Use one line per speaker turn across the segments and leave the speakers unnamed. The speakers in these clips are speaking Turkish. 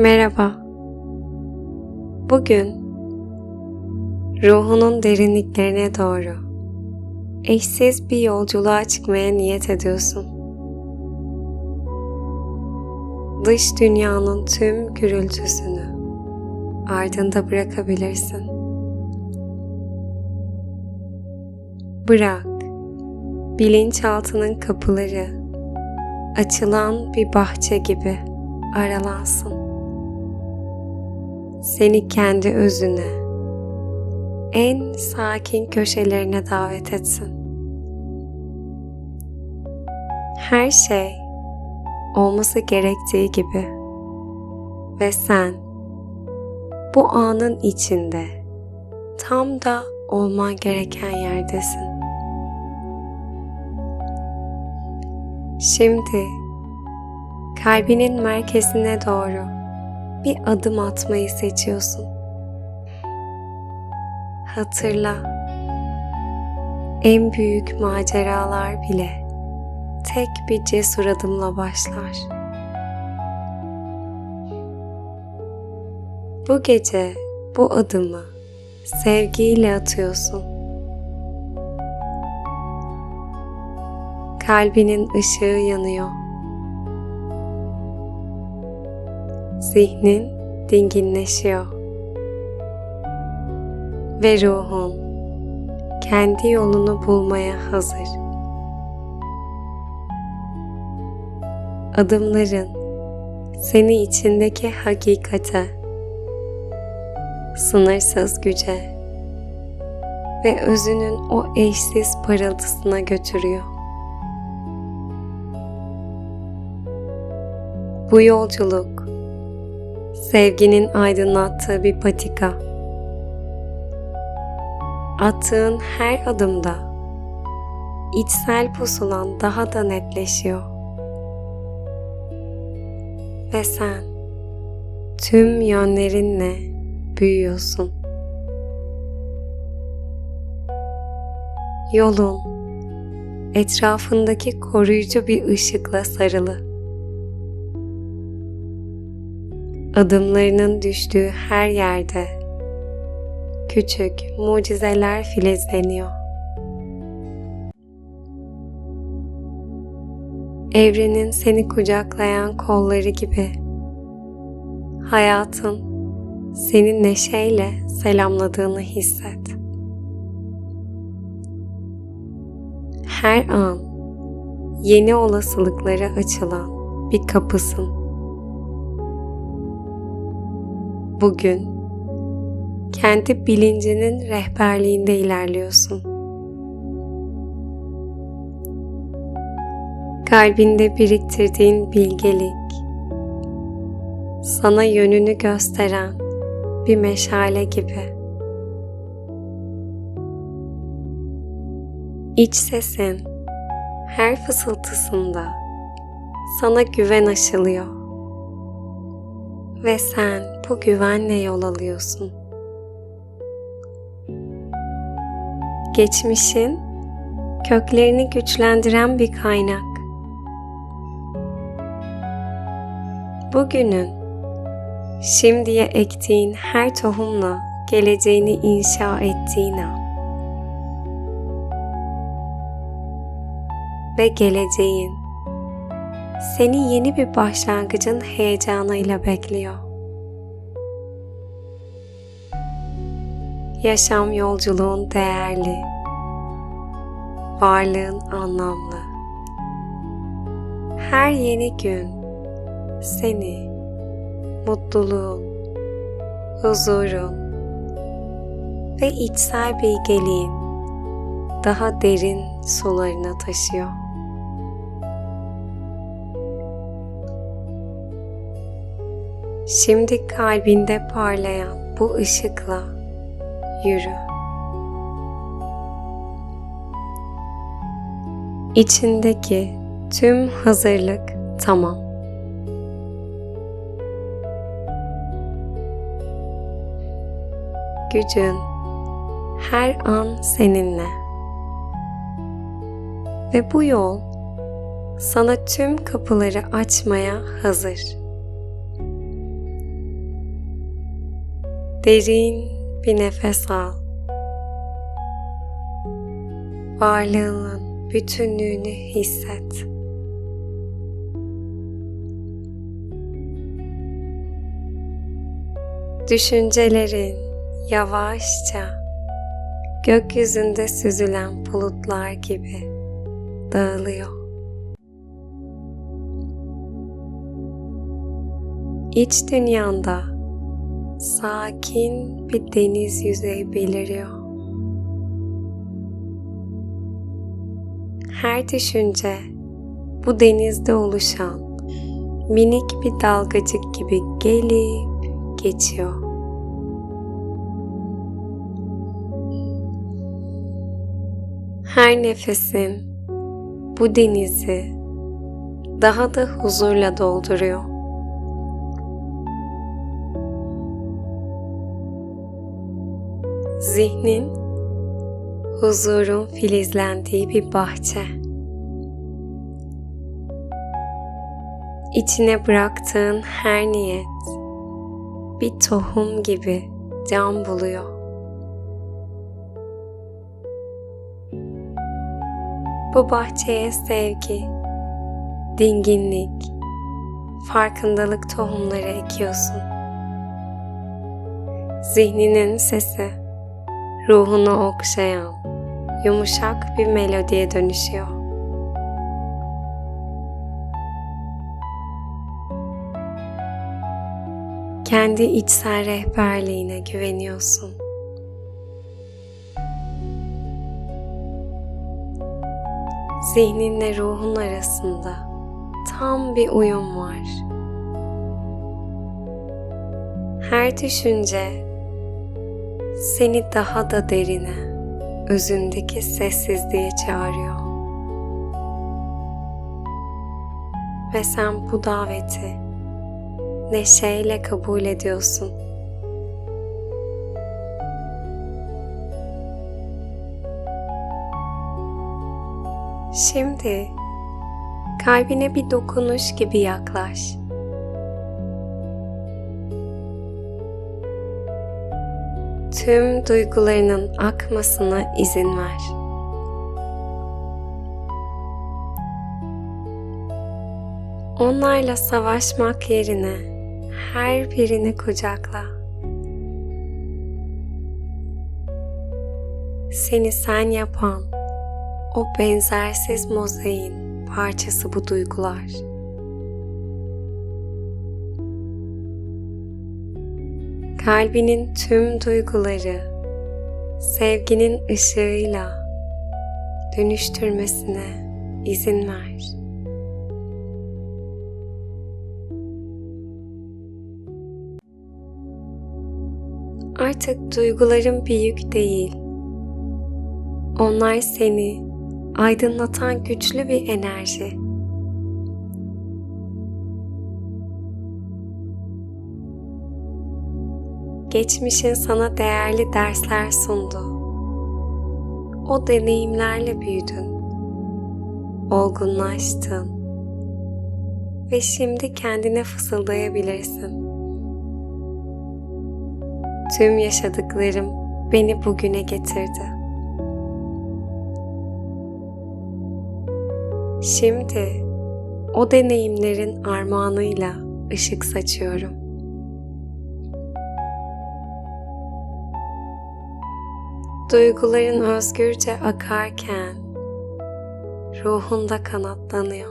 Merhaba. Bugün ruhunun derinliklerine doğru eşsiz bir yolculuğa çıkmaya niyet ediyorsun. Dış dünyanın tüm gürültüsünü ardında bırakabilirsin. Bırak bilinçaltının kapıları açılan bir bahçe gibi aralansın. Seni kendi özüne, en sakin köşelerine davet etsin. Her şey olması gerektiği gibi ve sen bu anın içinde tam da olman gereken yerdesin. Şimdi kalbinin merkezine doğru bir adım atmayı seçiyorsun. Hatırla, en büyük maceralar bile tek bir cesur adımla başlar. Bu gece bu adımı sevgiyle atıyorsun. Kalbinin ışığı yanıyor. Zihnin dinginleşiyor. Ve ruhun kendi yolunu bulmaya hazır. Adımların seni içindeki hakikate, sınırsız güce ve özünün o eşsiz parıltısına götürüyor. Bu yolculuk sevginin aydınlattığı bir patika. Attığın her adımda içsel pusulan daha da netleşiyor. Ve sen tüm yönlerinle büyüyorsun. Yolun etrafındaki koruyucu bir ışıkla sarılı. Adımlarının düştüğü her yerde küçük mucizeler filizleniyor. Evrenin seni kucaklayan kolları gibi hayatın seni neşeyle selamladığını hisset. Her an yeni olasılıklara açılan bir kapısın. Bugün kendi bilincinin rehberliğinde ilerliyorsun. Kalbinde biriktirdiğin bilgelik sana yönünü gösteren bir meşale gibi. İç sesin her fısıltısında sana güven aşılıyor ve sen bu güvenle yol alıyorsun. Geçmişin köklerini güçlendiren bir kaynak. Bugünün şimdiye ektiğin her tohumla geleceğini inşa ettiğin an. Ve geleceğin seni yeni bir başlangıcın heyecanıyla bekliyor. Yaşam yolculuğun değerli, varlığın anlamlı. Her yeni gün seni mutluluğun, huzurun ve içsel bilgeliğin daha derin sularına taşıyor. Şimdi kalbinde parlayan bu ışıkla yürü. İçindeki tüm hazırlık tamam. Gücün her an seninle. Ve bu yol sana tüm kapıları açmaya hazır. Derin bir nefes al. Varlığının bütünlüğünü hisset. Düşüncelerin yavaşça gökyüzünde süzülen bulutlar gibi dağılıyor. İç dünyanda sakin bir deniz yüzeyi beliriyor. Her düşünce bu denizde oluşan minik bir dalgacık gibi gelip geçiyor. Her nefesin bu denizi daha da huzurla dolduruyor. Zihnin huzurun filizlendiği bir bahçe. İçine bıraktığın her niyet bir tohum gibi can buluyor. Bu bahçeye sevgi, dinginlik, farkındalık tohumları ekiyorsun. Zihninin sesi, ruhunu okşayan, yumuşak bir melodiye dönüşüyor. Kendi içsel rehberliğine güveniyorsun. Zihninle ruhun arasında tam bir uyum var. Her düşünce seni daha da derine, özündeki sessizliğe çağırıyor. Ve sen bu daveti neşeyle kabul ediyorsun. Şimdi kalbine bir dokunuş gibi yaklaş. Tüm duygularının akmasına izin ver. Onlarla savaşmak yerine her birini kucakla. Seni sen yapan o benzersiz mozaiğin parçası bu duygular. Kalbinin tüm duyguları sevginin ışığıyla dönüştürmesine izin ver. Artık duyguların bir yük değil. Onlar seni aydınlatan güçlü bir enerji. Geçmişin sana değerli dersler sundu. O deneyimlerle büyüdün. Olgunlaştın. Ve şimdi kendine fısıldayabilirsin. Tüm yaşadıklarım beni bugüne getirdi. Şimdi o deneyimlerin armağanıyla ışık saçıyorum. Duyguların özgürce akarken ruhunda kanatlanıyor.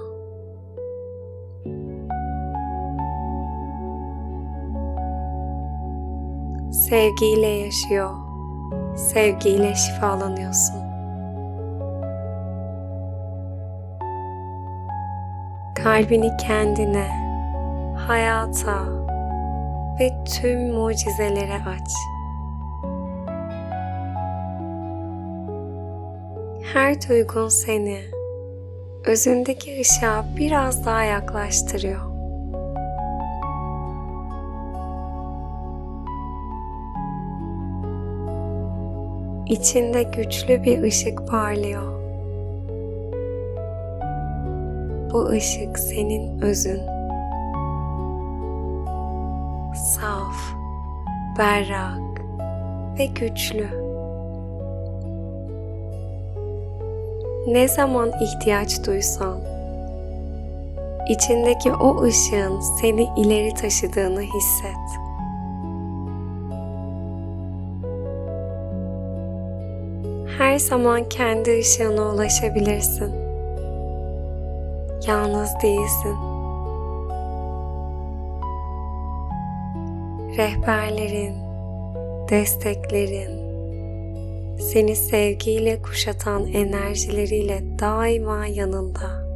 Sevgiyle yaşıyor. Sevgiyle şifalanıyorsun. Kalbini kendine, hayata ve tüm mucizelere aç. Her duygun seni özündeki ışığa biraz daha yaklaştırıyor. İçinde güçlü bir ışık parlıyor. Bu ışık senin özün. Saf, berrak ve güçlü. Ne zaman ihtiyaç duysan, içindeki o ışığın seni ileri taşıdığını hisset. Her zaman kendi ışığına ulaşabilirsin. Yalnız değilsin. Rehberlerin, desteklerin, seni sevgiyle kuşatan enerjileriyle daima yanında.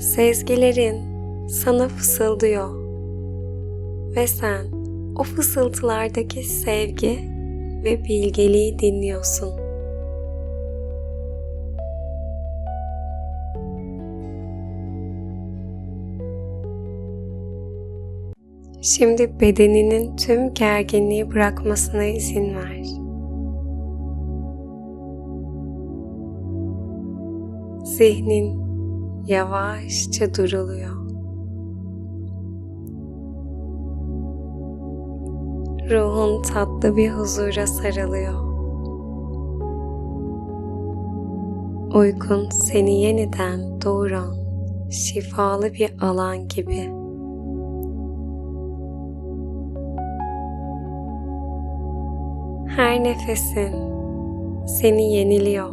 Sezgilerin sana fısıldıyor ve sen o fısıltılardaki sevgi ve bilgeliği dinliyorsun. Şimdi bedeninin tüm gerginliği bırakmasına izin ver. Zihnin yavaşça duruluyor. Ruhun tatlı bir huzura sarılıyor. Uykun seni yeniden doğuran şifalı bir alan gibi. Her nefesin seni yeniliyor.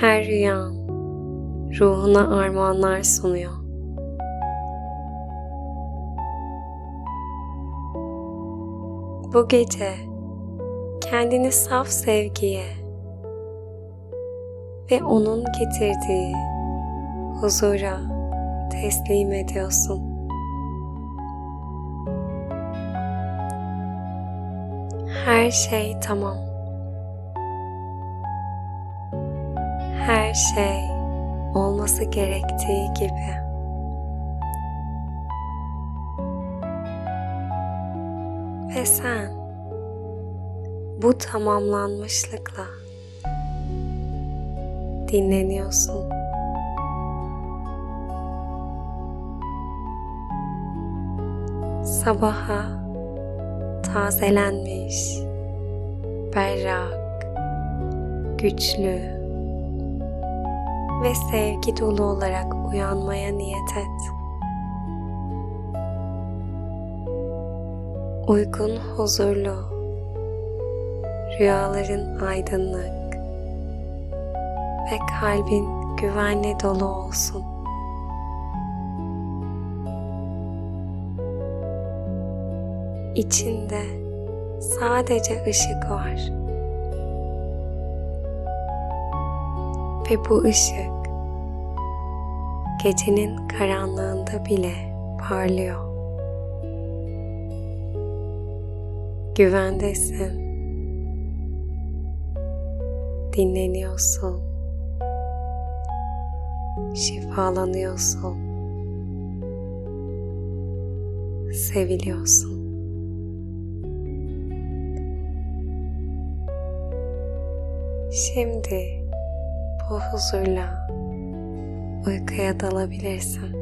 Her rüyan ruhuna armağanlar sunuyor. Bu gece kendini saf sevgiye ve onun getirdiği huzura teslim ediyorsun. Her şey tamam. Her şey olması gerektiği gibi. Ve sen bu tamamlanmışlıkla dinleniyorsun. Sabaha tazelenmiş, berrak, güçlü ve sevgi dolu olarak uyanmaya niyet et. Uygun huzurlu, rüyaların aydınlık ve kalbin güvenle dolu olsun. İçinde sadece ışık var. Ve bu ışık gecenin karanlığında bile parlıyor. Güvendesin. Dinleniyorsun. Şifalanıyorsun. Seviliyorsun. Şimdi bu huzurla uykuya dalabilirsin.